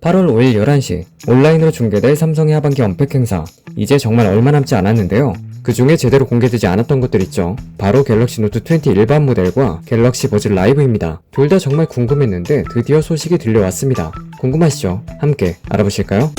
8월 5일 11시 온라인으로 중계될 삼성의 하반기 언팩 행사 이제 정말 얼마 남지 않았는데요. 그 중에 제대로 공개되지 않았던 것들 있죠. 바로 갤럭시 노트 20 일반 모델과 갤럭시 버즈 라이브입니다. 둘 다 정말 궁금했는데 드디어 소식이 들려왔습니다. 궁금하시죠? 함께 알아보실까요?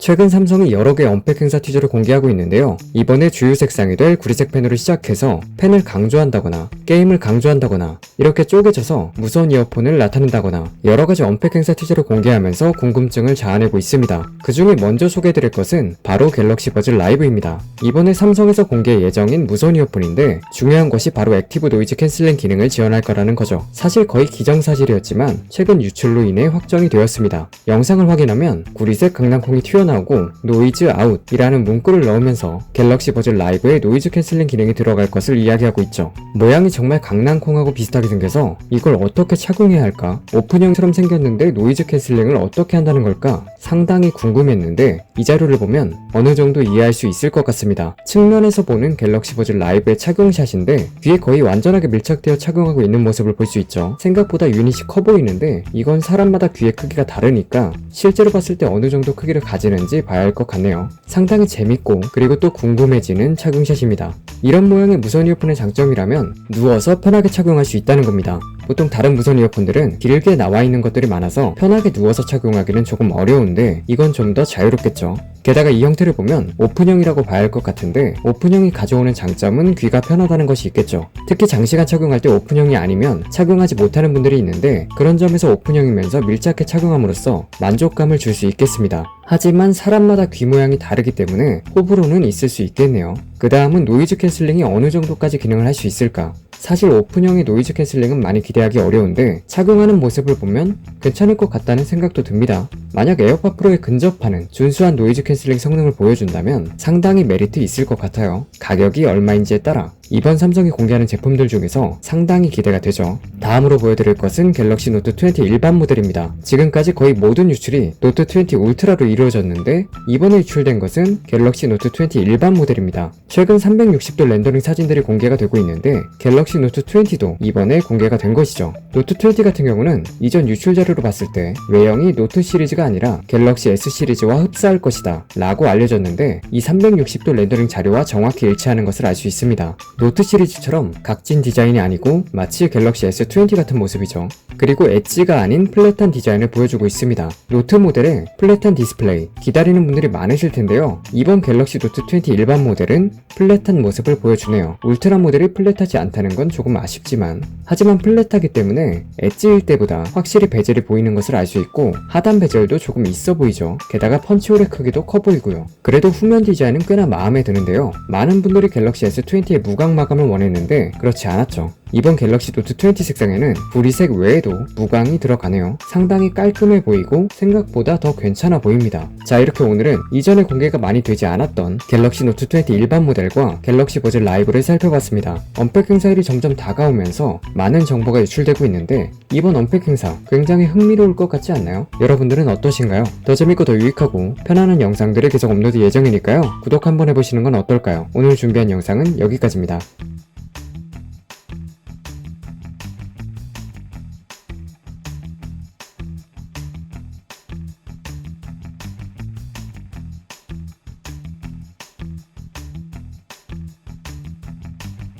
최근 삼성이 여러 개의 언팩 행사 티저를 공개하고 있는데요. 이번에 주요 색상이 될 구리색 펜으로 시작해서 펜을 강조한다거나 게임을 강조한다거나 이렇게 쪼개져서 무선 이어폰을 나타낸다거나 여러 가지 언팩 행사 티저를 공개하면서 궁금증을 자아내고 있습니다. 그 중에 먼저 소개해드릴 것은 바로 갤럭시 버즈 라이브입니다. 이번에 삼성에서 공개 예정인 무선 이어폰인데 중요한 것이 바로 액티브 노이즈 캔슬링 기능을 지원할 거라는 거죠. 사실 거의 기정사실이었지만 최근 유출로 인해 확정이 되었습니다. 영상을 확인하면 구리색 강낭콩이 튀어나 오고 노이즈 아웃이라는 문구를 넣으면서 갤럭시 버즈 라이브에 노이즈 캔슬링 기능이 들어갈 것을 이야기하고 있죠. 모양이 정말 강낭콩하고 비슷하게 생겨서 이걸 어떻게 착용해야 할까? 오픈형처럼 생겼는데 노이즈 캔슬링을 어떻게 한다는 걸까? 상당히 궁금했는데 이 자료를 보면 어느 정도 이해할 수 있을 것 같습니다. 측면에서 보는 갤럭시 버즈 라이브의 착용샷인데 귀에 거의 완전하게 밀착되어 착용하고 있는 모습을 볼 수 있죠. 생각보다 유닛이 커 보이는데 이건 사람마다 귀의 크기가 다르니까 실제로 봤을 때 어느 정도 크기를 가지는 지 봐야 할 것 같네요. 상당히 재밌고 그리고 또 궁금해지는 착용샷입니다. 이런 모양의 무선 이어폰의 장점이라면 누워서 편하게 착용할 수 있다는 겁니다. 보통 다른 무선 이어폰들은 길게 나와 있는 것들이 많아서 편하게 누워서 착용하기는 조금 어려운데 이건 좀 더 자유롭겠죠. 게다가 이 형태를 보면 오픈형이라고 봐야 할 것 같은데 오픈형이 가져오는 장점은 귀가 편하다는 것이 있겠죠. 특히 장시간 착용할 때 오픈형이 아니면 착용하지 못하는 분들이 있는데 그런 점에서 오픈형이면서 밀착해 착용함으로써 만족감을 줄 수 있겠습니다. 하지만 사람마다 귀 모양이 다르기 때문에 호불호는 있을 수 있겠네요. 그 다음은 노이즈 캔슬링이 어느 정도까지 기능을 할 수 있을까? 사실 오픈형의 노이즈 캔슬링은 많이 기대하기 어려운데 착용하는 모습을 보면 괜찮을 것 같다는 생각도 듭니다. 만약 에어팟 프로에 근접하는 준수한 노이즈 캔슬링 성능을 보여준다면 상당히 메리트 있을 것 같아요. 가격이 얼마인지에 따라 이번 삼성이 공개하는 제품들 중에서 상당히 기대가 되죠. 다음으로 보여드릴 것은 갤럭시 노트 20 일반 모델입니다. 지금까지 거의 모든 유출이 노트 20 울트라로 이루어졌는데 이번에 유출된 것은 갤럭시 노트 20 일반 모델입니다. 최근 360도 렌더링 사진들이 공개가 되고 있는데 갤럭시 노트 20도 이번에 공개가 된 것이죠. 노트 20 같은 경우는 이전 유출 자료로 봤을 때 외형이 노트 시리즈가 아니라 갤럭시 S 시리즈와 흡사할 것이다 라고 알려졌는데 이 360도 렌더링 자료와 정확히 일치하는 것을 알 수 있습니다. 노트 시리즈처럼 각진 디자인이 아니고 마치 갤럭시 S20 같은 모습이죠. 그리고 엣지가 아닌 플랫한 디자인을 보여주고 있습니다. 노트 모델의 플랫한 디스플레이 기다리는 분들이 많으실 텐데요. 이번 갤럭시 노트 20 일반 모델은 플랫한 모습을 보여주네요. 울트라 모델이 플랫하지 않다는 건 조금 아쉽지만 하지만 플랫하기 때문에 엣지일 때보다 확실히 베젤이 보이는 것을 알 수 있고 하단 베젤도 조금 있어 보이죠. 게다가 펀치홀의 크기도 커 보이고요. 그래도 후면 디자인은 꽤나 마음에 드는데요. 많은 분들이 갤럭시 S20의 무광 마감을 원했는데 그렇지 않았죠. 이번 갤럭시 노트 20 색상에는 부리색 외에도 무광이 들어가네요. 상당히 깔끔해 보이고 생각보다 더 괜찮아 보입니다. 자 이렇게 오늘은 이전에 공개가 많이 되지 않았던 갤럭시 노트 20 일반 모델과 갤럭시 버즈 라이브를 살펴봤습니다. 언팩 행사일이 점점 다가오면서 많은 정보가 유출되고 있는데 이번 언팩 행사 굉장히 흥미로울 것 같지 않나요? 여러분들은 어떠신가요? 더 재밌고 더 유익하고 편안한 영상들을 계속 업로드 예정이니까요. 구독 한번 해보시는 건 어떨까요? 오늘 준비한 영상은 여기까지입니다.